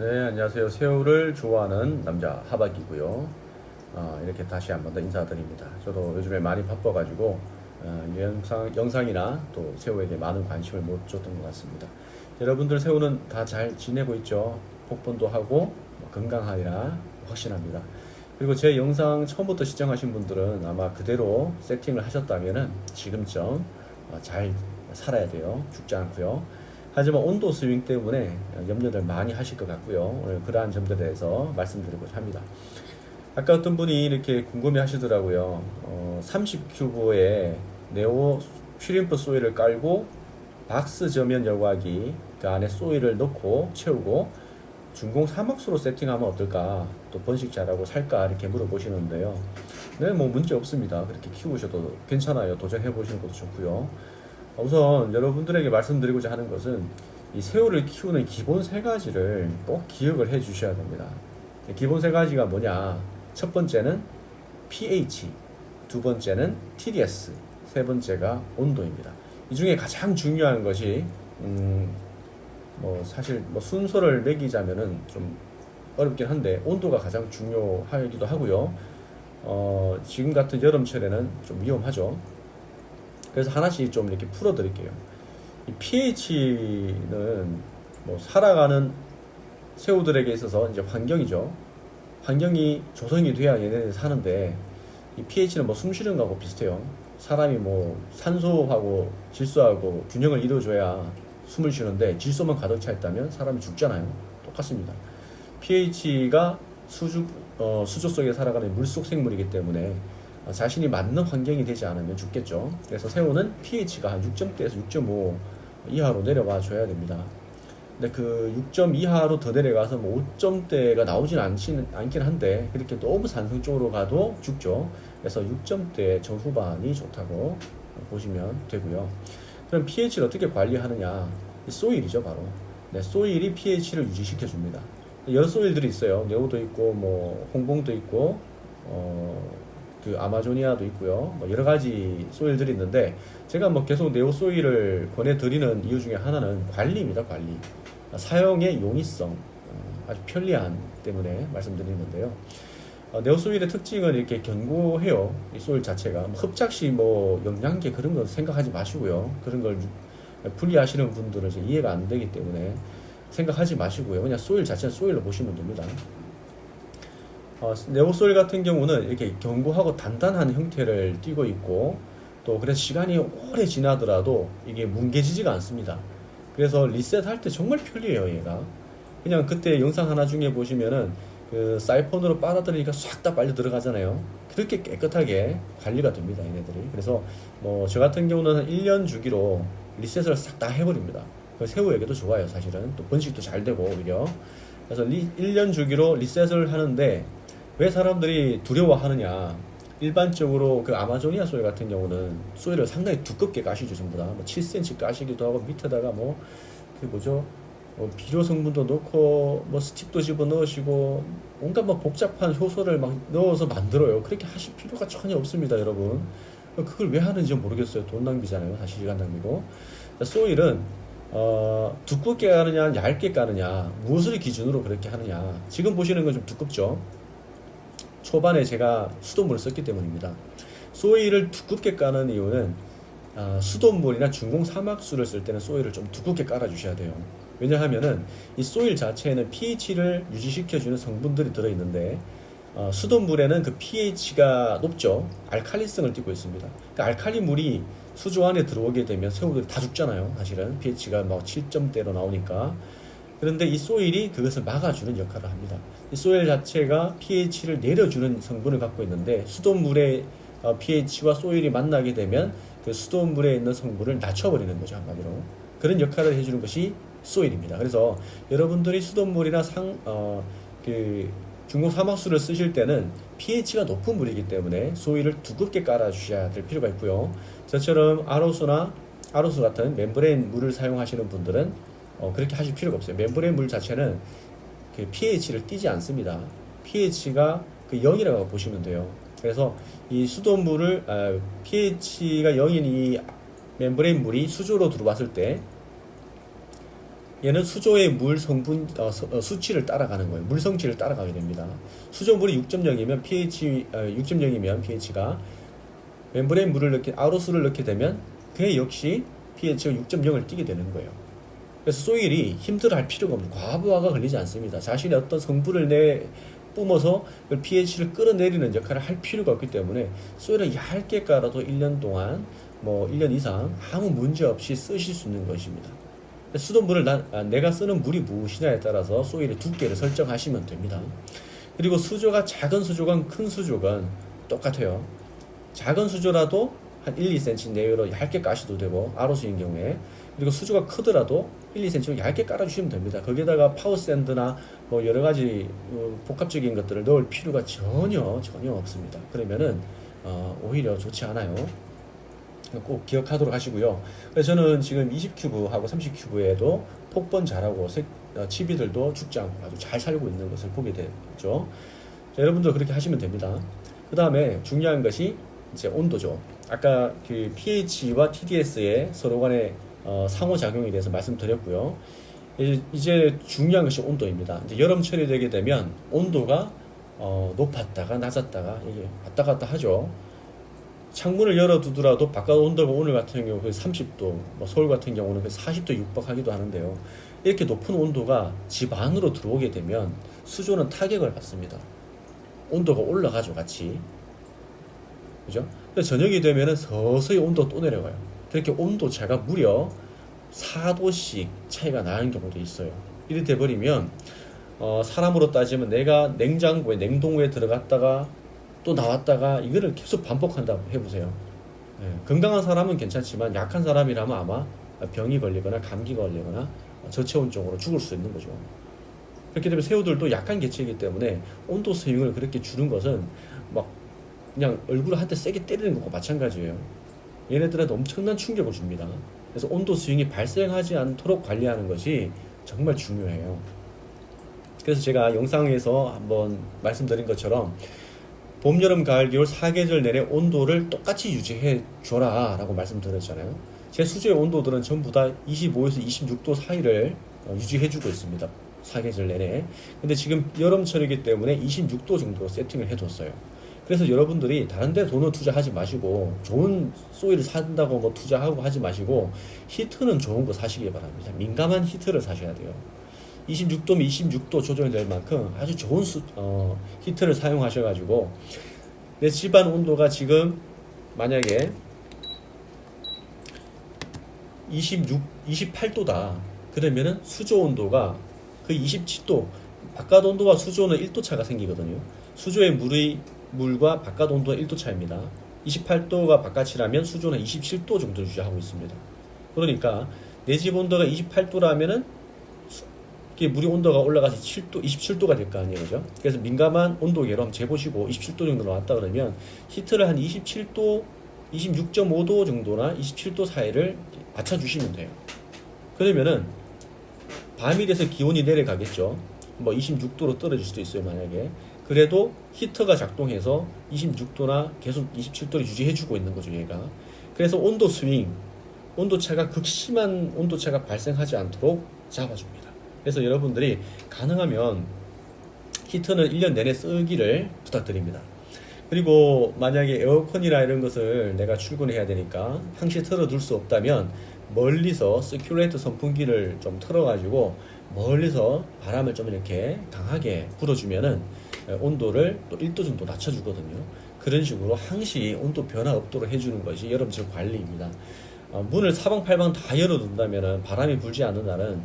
네, 안녕하세요. 새우를 좋아하는 남자 하박이고요. 어, 이렇게 다시 한번 더 인사드립니다. 저도 요즘에 많이 바빠가지고 어, 영상, 영상이나 또 새우에게 많은 관심을 못 줬던 것 같습니다. 여러분들 새우는 다 잘 지내고 있죠? 복권도 하고 뭐 건강하리라 확신합니다. 그리고 제 영상 처음부터 시청하신 분들은 아마 그대로 세팅을 하셨다면은 지금쯤 어, 잘 살아야 돼요. 죽지 않고요. 하지만 온도 스윙 때문에 염려를 많이 하실 것 같고요. 오늘 그러한 점들에 대해서 말씀드리고자 합니다. 아까 어떤 분이 이렇게 궁금해 하시더라고요. 어, 30큐브에 네오 슈림프 소일을 깔고 박스 저면 여과기 그 안에 소일을 넣고 채우고 중공 사막수로 세팅하면 어떨까? 또 번식 잘하고 살까? 이렇게 물어보시는데요. 네, 뭐 문제 없습니다. 그렇게 키우셔도 괜찮아요. 도전해 보시는 것도 좋고요. 우선 여러분들에게 말씀드리고자 하는 것은 이 새우를 키우는 기본 세 가지를 꼭 기억을 해 주셔야 됩니다. 기본 세 가지가 뭐냐? 첫 번째는 pH, 두 번째는 TDS, 세 번째가 온도입니다. 이 중에 가장 중요한 것이 음, 뭐 사실 뭐 순서를 매기자면은 좀 어렵긴 한데 온도가 가장 중요하기도 하고요. 어, 지금 같은 여름철에는 좀 위험하죠. 그래서 하나씩 좀 이렇게 풀어 드릴게요. 이 pH는 뭐 살아가는 새우들에게 있어서 이제 환경이죠. 환경이 조성이 돼야 얘네들이 사는데 이 pH는 뭐 숨 쉬는 거하고 비슷해요. 사람이 뭐 산소하고 질소하고 균형을 이루어줘야 숨을 쉬는데 질소만 가득 차 있다면 사람이 죽잖아요. 똑같습니다. pH가 수주 어, 수조 속에 살아가는 물속 생물이기 때문에 어, 자신이 맞는 환경이 되지 않으면 죽겠죠. 그래서 새우는 pH가 한 6점대에서 6.5 이하로 내려와 줘야 됩니다. 근데 그 6점 이하로 더 내려가서 뭐 5점대가 나오진 않긴, 않긴 한데 그렇게 너무 산성 쪽으로 가도 죽죠. 그래서 6점대 전후반이 좋다고 보시면 되고요. 그럼 pH를 어떻게 관리하느냐? 이 소일이죠, 바로. 네, 소일이 pH를 유지시켜 줍니다. 여러 소일들이 있어요. 네오도 있고 뭐 홍봉도 있고 어, 그 아마조니아도 있고요. 뭐 여러 가지 소일들이 있는데 제가 뭐 계속 네오 소일을 권해드리는 이유 중에 하나는 관리입니다. 관리. 사용의 용이성, 어, 아주 편리한 때문에 말씀드리는데요. 어, 네오 소일의 특징은 이렇게 견고해요. 이 소일 자체가 뭐 흡착시 뭐 영양제 그런 거 생각하지 마시고요. 그런 걸 분리하시는 분들은 이해가 안 되기 때문에 생각하지 마시고요. 그냥 소일 자체는 소일로 보시면 됩니다. 어, 네오소일 같은 경우는 이렇게 견고하고 단단한 형태를 띠고 있고 또 그래서 시간이 오래 지나더라도 이게 뭉개지지가 않습니다. 그래서 리셋할 때 정말 편리해요, 얘가. 그냥 그때 영상 하나 중에 보시면은 그 사이폰으로 빨아들이니까 싹 다 빨려 들어가잖아요. 그렇게 깨끗하게 관리가 됩니다, 얘네들이. 그래서 뭐 저 같은 경우는 한 1년 주기로 리셋을 싹 다 해버립니다. 그 새우에게도 좋아요, 사실은. 또 번식도 잘 되고, 오히려. 그래서 리, 1년 주기로 리셋을 하는데 왜 사람들이 두려워하느냐? 일반적으로 그 아마조니아 소일 같은 경우는 소일을 상당히 두껍게 까시죠, 전부 다. 뭐 7cm 까시기도 하고 밑에다가 뭐 그 뭐죠? 뭐 비료 성분도 넣고 뭐 스틱도 집어 넣으시고 온갖 뭐 복잡한 효소를 막 넣어서 만들어요. 그렇게 하실 필요가 전혀 없습니다, 여러분. 그걸 왜 하는지 모르겠어요. 돈 낭비잖아요, 사실 시간 낭비고. 소일은 어, 두껍게 까느냐, 얇게 까느냐, 무엇을 기준으로 그렇게 하느냐. 지금 보시는 건 좀 두껍죠. 초반에 제가 수돗물을 썼기 때문입니다. 소일을 두껍게 까는 이유는 아, 수돗물이나 중공 사막수를 쓸 때는 소일을 좀 두껍게 깔아주셔야 돼요. 왜냐하면은 이 소일 자체에는 pH를 유지시켜주는 성분들이 들어있는데 어, 수돗물에는 그 pH가 높죠. 알칼리성을 띠고 있습니다. 그 알칼리 물이 수조 안에 들어오게 되면 새우들이 다 죽잖아요. 사실은 pH가 막 7점대로 나오니까. 그런데 이 소일이 그것을 막아주는 역할을 합니다. 이 소일 자체가 pH를 내려주는 성분을 갖고 있는데 수돗물의 어, pH와 소일이 만나게 되면 그 수돗물에 있는 성분을 낮춰버리는 거죠 한마디로 그런 역할을 해주는 것이 소일입니다. 그래서 여러분들이 수돗물이나 상, 어, 그 중국 사막수를 쓰실 때는 pH가 높은 물이기 때문에 소일을 두껍게 깔아주셔야 될 필요가 있고요. 저처럼 아로수나 아로수 같은 멤브레인 물을 사용하시는 분들은 어, 그렇게 하실 필요가 없어요. 멤브레인 물 자체는 그 pH를 띄지 않습니다. pH가 그 0이라고 보시면 돼요. 그래서 이 수돗물을 아, pH가 0인 이 멤브레인 물이 수조로 들어왔을 때 얘는 수조의 물 성분 어, 수- 어, 수치를 따라가는 거예요. 물 성질을 따라가게 됩니다. 수조물이 6.0이면 pH 어, 6.0이면 pH가 멤브레인 물을 넣게 아로수를 넣게 되면 그에 역시 pH가 6.0을 띠게 되는 거예요. 그래서 소일이 힘들어할 필요가 없는 과부하가 걸리지 않습니다. 자신의 어떤 성분을 내 뿜어서 그 pH를 끌어내리는 역할을 할 필요가 없기 때문에 소일은 얇게 깔아도 1년 동안 뭐 1년 이상 아무 문제 없이 쓰실 수 있는 것입니다. 수돗물을 나, 아, 내가 쓰는 물이 무엇이냐에 따라서 소일의 두께를 설정하시면 됩니다. 그리고 수조가 작은 수조건 큰 수조건 똑같아요. 작은 수조라도 한 1, 2cm 내외로 얇게 까셔도 되고 아로수인 경우에 그리고 수조가 크더라도 1, 2cm 얇게 깔아주시면 됩니다. 거기에다가 파워샌드나 뭐 여러 가지 어, 복합적인 것들을 넣을 필요가 전혀 전혀 없습니다. 그러면은 어, 오히려 좋지 않아요. 꼭 기억하도록 하시고요. 그래서 저는 지금 20큐브하고 30큐브에도 폭번 잘하고 색, 어, 치비들도 죽지 않고 아주 잘 살고 있는 것을 보게 되죠. 자, 여러분도 그렇게 하시면 됩니다. 그 다음에 중요한 것이 이제 온도죠. 아까 그 pH와 TDS의 서로 간의 어, 상호작용에 대해서 말씀드렸고요. 이제, 중요한 것이 온도입니다. 이제 여름철이 되게 되면 온도가 어, 높았다가 낮았다가 이게 왔다 갔다 하죠. 창문을 열어두더라도 바깥 온도가 오늘 같은 경우 그 30도, 뭐 서울 같은 경우는 그 40도 육박하기도 하는데요. 이렇게 높은 온도가 집 안으로 들어오게 되면 수조는 타격을 받습니다. 온도가 올라가죠, 같이. 그죠? 저녁이 되면은 서서히 온도 또 내려가요. 그렇게 온도 차가 무려 4도씩 차이가 나는 경우도 있어요. 이렇게 돼버리면 어, 사람으로 따지면 내가 냉장고에 냉동고에 들어갔다가 또 나왔다가 이거를 계속 반복한다 해보세요. 예, 건강한 사람은 괜찮지만 약한 사람이라면 아마 병이 걸리거나 감기가 걸리거나 저체온증으로 죽을 수 있는 거죠. 그렇게 되면 새우들도 약한 개체이기 때문에 온도 스윙을 그렇게 주는 것은 막 그냥 얼굴을 한대 세게 때리는 것과 마찬가지예요. 얘네들한테 엄청난 충격을 줍니다. 그래서 온도 스윙이 발생하지 않도록 관리하는 것이 정말 중요해요. 그래서 제가 영상에서 한번 말씀드린 것처럼 봄, 여름, 가을, 겨울 사계절 내내 온도를 똑같이 유지해 줘라 라고 말씀드렸잖아요. 제 수조의 온도들은 전부 다 25에서 26도 사이를 어, 유지해 주고 있습니다. 사계절 내내. 근데 지금 여름철이기 때문에 26도 정도로 세팅을 해 뒀어요. 그래서 여러분들이 다른 데 돈을 투자하지 마시고 좋은 소일을 산다고 뭐 투자하고 하지 마시고 히트는 좋은 거 사시기 바랍니다. 민감한 히트를 사셔야 돼요. 26도면 26도 조정이 될 만큼 아주 좋은 수, 어, 히트를 사용하셔가지고 내 집안 온도가 지금 만약에 26, 28도다. 그러면은 수조 온도가 그 27도, 바깥 온도와 수조는 1도 차가 생기거든요. 수조의 물의 물과 바깥 온도가 1도 차입니다. 28도가 바깥이라면 수조는 27도 정도 유지하고 있습니다. 그러니까 내 집 온도가 28도라면은 이게 물이 온도가 올라가서 7도, 27도가 될 거 아니에요, 그죠? 그래서 민감한 온도계로 한번 재보시고 27도 정도 나왔다 그러면 히트를 한 27도, 26.5도 정도나 27도 사이를 맞춰주시면 돼요. 그러면은 밤이 돼서 기온이 내려가겠죠. 뭐 26도로 떨어질 수도 있어요, 만약에. 그래도 히터가 작동해서 26도나 계속 27도를 유지해주고 있는 거죠, 얘가. 그래서 온도 스윙, 온도차가 극심한 온도차가 발생하지 않도록 잡아줍니다. 그래서 여러분들이 가능하면 히터는 1년 내내 쓰기를 부탁드립니다. 그리고 만약에 에어컨이나 이런 것을 내가 출근해야 되니까 항시 틀어둘 수 없다면 멀리서 서큘레이터 선풍기를 좀 틀어가지고 멀리서 바람을 좀 이렇게 강하게 불어주면은 온도를 또 1도 정도 낮춰주거든요. 그런 식으로 항시 온도 변화 없도록 해주는 것이 여러분들 관리입니다. 어, 문을 사방팔방 다 열어둔다면은 바람이 불지 않는 날은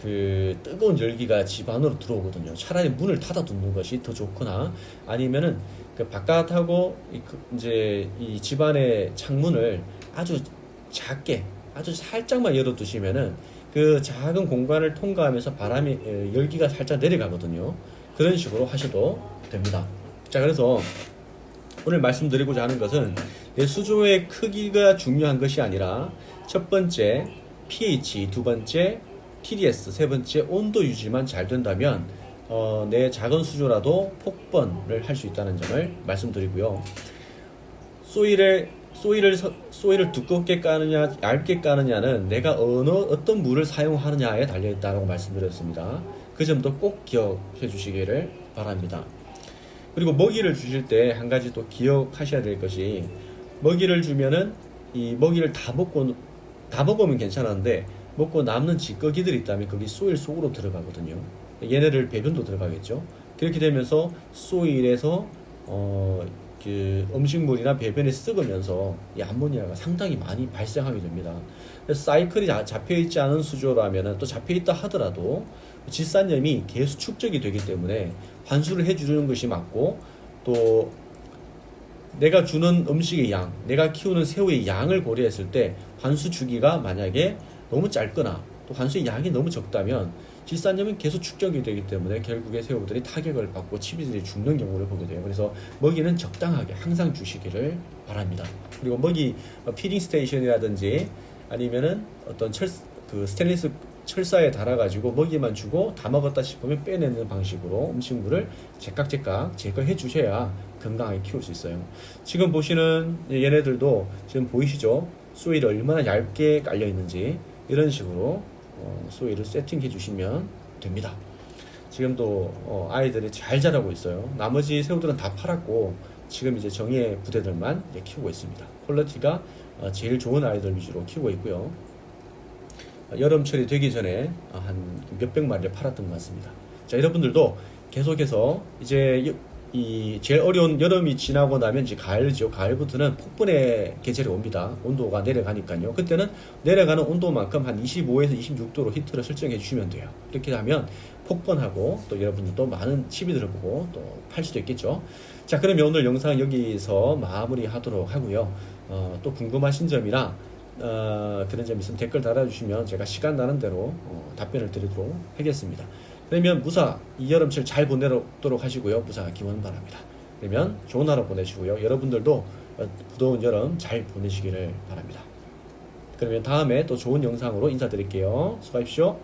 그 뜨거운 열기가 집 안으로 들어오거든요. 차라리 문을 닫아 두는 것이 더 좋거나 아니면은 그 바깥하고 이그 이제 이 집안의 창문을 아주 작게 아주 살짝만 열어 두시면은 그 작은 공간을 통과하면서 바람이 에, 열기가 살짝 내려가거든요. 그런 식으로 하셔도 됩니다. 자 그래서 오늘 말씀드리고자 하는 것은 내 수조의 크기가 중요한 것이 아니라 첫 번째 pH, 두 번째 TDS, 세 번째 온도 유지만 잘 된다면 어, 내 작은 수조라도 폭번을 할 수 있다는 점을 말씀드리고요. 소일의 소일을 서- 소일을 두껍게 까느냐 얇게 까느냐는 내가 어느 어떤 물을 사용하느냐에 달려 있다라고 말씀드렸습니다. 그 점도 꼭 기억해 주시기를 바랍니다. 그리고 먹이를 주실 때 한 가지 또 기억하셔야 될 것이 먹이를 주면은 이 먹이를 다 먹고 다 먹으면 괜찮은데 먹고 남는 찌꺼기들이 있다면 거기 소일 속으로 들어가거든요. 얘네들 배변도 들어가겠죠. 그렇게 되면서 소일에서 어, 그 음식물이나 배변이 썩으면서 이 암모니아가 상당히 많이 발생하게 됩니다. 사이클이 자- 잡혀 있지 않은 수조라면은 또 잡혀 있다 하더라도 질산염이 계속 축적이 되기 때문에 환수를 해주는 것이 맞고 또 내가 주는 음식의 양, 내가 키우는 새우의 양을 고려했을 때 환수 주기가 만약에 너무 짧거나 또 환수의 양이 너무 적다면 질산염은 계속 축적이 되기 때문에 결국에 새우들이 타격을 받고 치비들이 죽는 경우를 보게 돼요. 그래서 먹이는 적당하게 항상 주시기를 바랍니다. 그리고 먹이 어, 피딩 스테이션이라든지 아니면은 어떤 철 그 스테인리스 철사에 달아가지고 먹이만 주고 다 먹었다 싶으면 빼내는 방식으로 음식물을 제깍제깍 제거해 주셔야 건강하게 키울 수 있어요. 지금 보시는 얘네들도 지금 보이시죠? 소일이 얼마나 얇게 깔려 있는지 이런 식으로 어, 소일을 세팅해 주시면 됩니다. 지금도 어, 아이들이 잘 자라고 있어요. 나머지 새우들은 다 팔았고 지금 이제 정예 부대들만 키우고 있습니다. 퀄리티가 어, 제일 좋은 아이들 위주로 키우고 있고요. 어, 여름철이 되기 전에 어, 한 몇백 마리를 팔았던 것 같습니다. 자, 여러분들도 계속해서 이제 이- 이 제일 어려운 여름이 지나고 나면 이제 가을이죠. 가을부터는 폭분의 계절이 옵니다. 온도가 내려가니까요. 그때는 내려가는 온도만큼 한 25에서 26도로 히트를 설정해 주시면 돼요. 이렇게 하면 폭번하고 또 여러분들도 많은 치비들을 보고 또 팔 수도 있겠죠. 자, 그러면 오늘 영상 여기서 마무리하도록 하고요. 어, 또 궁금하신 점이나 어, 그런 점 있으면 댓글 달아주시면 제가 시간 나는 대로 어, 답변을 드리도록 하겠습니다. 그러면 무사 이 여름철 잘 보내도록 하시고요. 무사 기원 바랍니다. 그러면 좋은 하루 보내시고요. 여러분들도 어, 무더운 여름 잘 보내시기를 바랍니다. 그러면 다음에 또 좋은 영상으로 인사드릴게요. 수고하십시오.